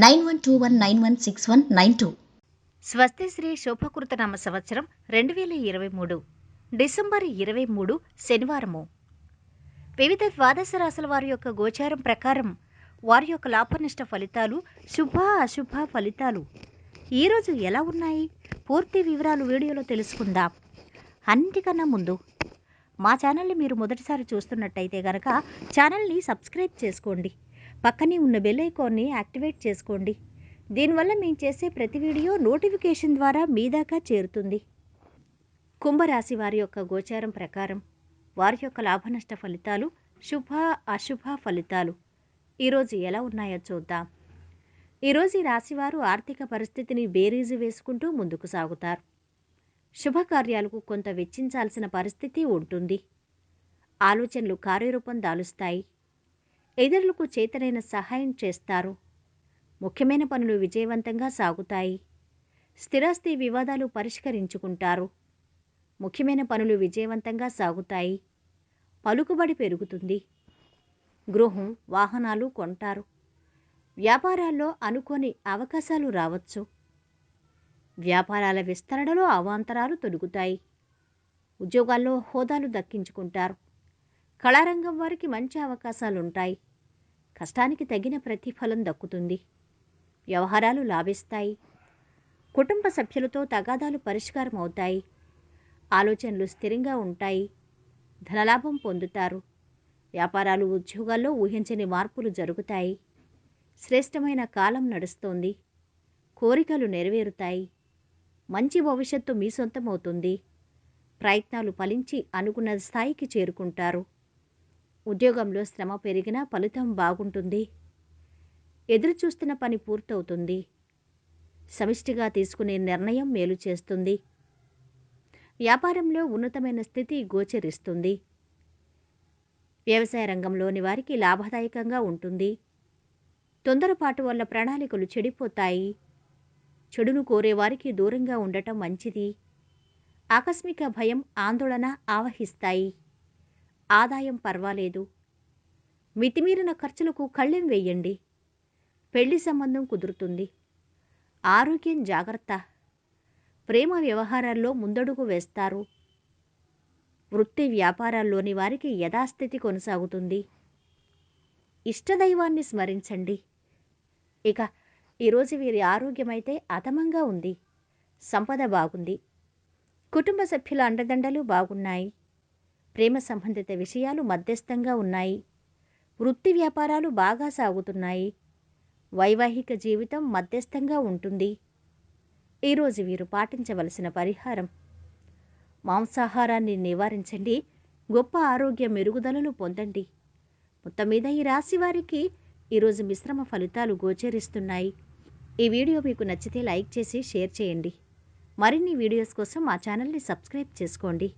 nine one two one nine one six one nine two. స్వస్తి శ్రీ శోభకృతనామ సంవత్సరం రెండు వేల ఇరవై మూడు డిసెంబర్ ఇరవై మూడు శనివారము. వివిధ ద్వాదశ రాశుల వారి యొక్క గోచారం ప్రకారం వారి యొక్క లాభనిష్ట ఫలితాలు శుభ అశుభ ఫలితాలు. ఈరోజు ఎలా ఉన్నాయి? పూర్తి వివరాలు వీడియోలో తెలుసుకుందాం. అన్నిటికన్నా ముందు మా ఛానల్ని మీరు మొదటిసారి చూస్తున్నట్టయితే గనక ఛానల్ని సబ్స్క్రైబ్ చేసుకోండి. పక్కనే ఉన్న బెల్ ఐకాన్ని యాక్టివేట్ చేసుకోండి. దీనివల్ల మేము చేసే ప్రతి వీడియో నోటిఫికేషన్ ద్వారా మీ దాకా చేరుతుంది. కుంభరాశి వారి యొక్క గోచారం ప్రకారం వారి యొక్క లాభనష్ట ఫలితాలు శుభ అశుభ ఫలితాలు ఈరోజు ఎలా ఉన్నాయో చూద్దాం. ఈరోజు ఈ రాశివారు ఆర్థిక పరిస్థితిని బేరీజు వేసుకుంటూ ముందుకు సాగుతారు. శుభకార్యాలకు కొంత వెచ్చించాల్సిన పరిస్థితి ఉంటుంది. ఆలోచనలు కార్యరూపం దాలుస్తాయి. ఇతరులకు చేతనైన సహాయం చేస్తారు. ముఖ్యమైన పనులు విజయవంతంగా సాగుతాయి. స్థిరాస్తి వివాదాలు పరిష్కరించుకుంటారు. ముఖ్యమైన పనులు విజయవంతంగా సాగుతాయి. పలుకుబడి పెరుగుతుంది. గృహం వాహనాలు కొంటారు. వ్యాపారాల్లో అనుకోని అవకాశాలు రావచ్చు. వ్యాపారాల విస్తరణలో అవాంతరాలు తొలుగుతాయి. ఉద్యోగాల్లో హోదాలు దక్కించుకుంటారు. కళారంగం వారికి మంచి అవకాశాలుంటాయి. కష్టానికి తగిన ప్రతిఫలం దక్కుతుంది. వ్యవహారాలు లాభిస్తాయి. కుటుంబ సభ్యులతో తగాదాలు పరిష్కారం అవుతాయి ఆలోచనలు స్థిరంగా ఉంటాయి. ధనలాభం పొందుతారు. వ్యాపారాలు ఉద్యోగాల్లో ఊహించని మార్పులు జరుగుతాయి. శ్రేష్టమైన కాలం నడుస్తోంది. కోరికలు నెరవేరుతాయి. మంచి భవిష్యత్తు మీ సొంతమవుతుంది. ప్రయత్నాలు ఫలించి అనుకున్న స్థాయికి చేరుకుంటారు. ఉద్యోగంలో శ్రమ పెరిగినా ఫలితం బాగుంటుంది. ఎదురు చూస్తున్న పని పూర్తవుతుంది. సమిష్టిగా తీసుకునే నిర్ణయం మేలు చేస్తుంది. వ్యాపారంలో ఉన్నతమైన స్థితి గోచరిస్తుంది. వ్యవసాయ రంగంలోని వారికి లాభదాయకంగా ఉంటుంది. తొందరపాటు వల్ల ప్రణాళికలు చెడిపోతాయి. చెడును కోరేవారికి దూరంగా ఉండటం మంచిది. ఆకస్మిక భయం ఆందోళన ఆవహిస్తాయి. ఆదాయం పర్వాలేదు. మితిమీరిన ఖర్చులకు కళ్ళెం వేయండి. పెళ్ళి సంబంధం కుదురుతుంది. ఆరోగ్యం జాగ్రత్త. ప్రేమ వ్యవహారాల్లో ముందడుగు వేస్తారు. వృత్తి వ్యాపారాల్లోని వారికి యథాస్థితి కొనసాగుతుంది. ఇష్టదైవాన్ని స్మరించండి. ఇక ఈరోజు వీరి ఆరోగ్యమైతే అతమంగా ఉంది. సంపద బాగుంది. కుటుంబ సభ్యుల అండదండలు బాగున్నాయి. ప్రేమ సంబంధిత విషయాలు మధ్యస్థంగా ఉన్నాయి. వృత్తి వ్యాపారాలు బాగా సాగుతున్నాయి. వైవాహిక జీవితం మధ్యస్థంగా ఉంటుంది. ఈరోజు వీరు పాటించవలసిన పరిహారం. మాంసాహారాన్ని నివారించండి. గొప్ప ఆరోగ్య మెరుగుదలను పొందండి. మొత్తం మీద ఈ రాశి వారికి ఈరోజు మిశ్రమ ఫలితాలు గోచరిస్తున్నాయి. ఈ వీడియో మీకు నచ్చితే లైక్ చేసి షేర్ చేయండి. మరిన్ని వీడియోస్ కోసం మా ఛానల్ని సబ్స్క్రైబ్ చేసుకోండి.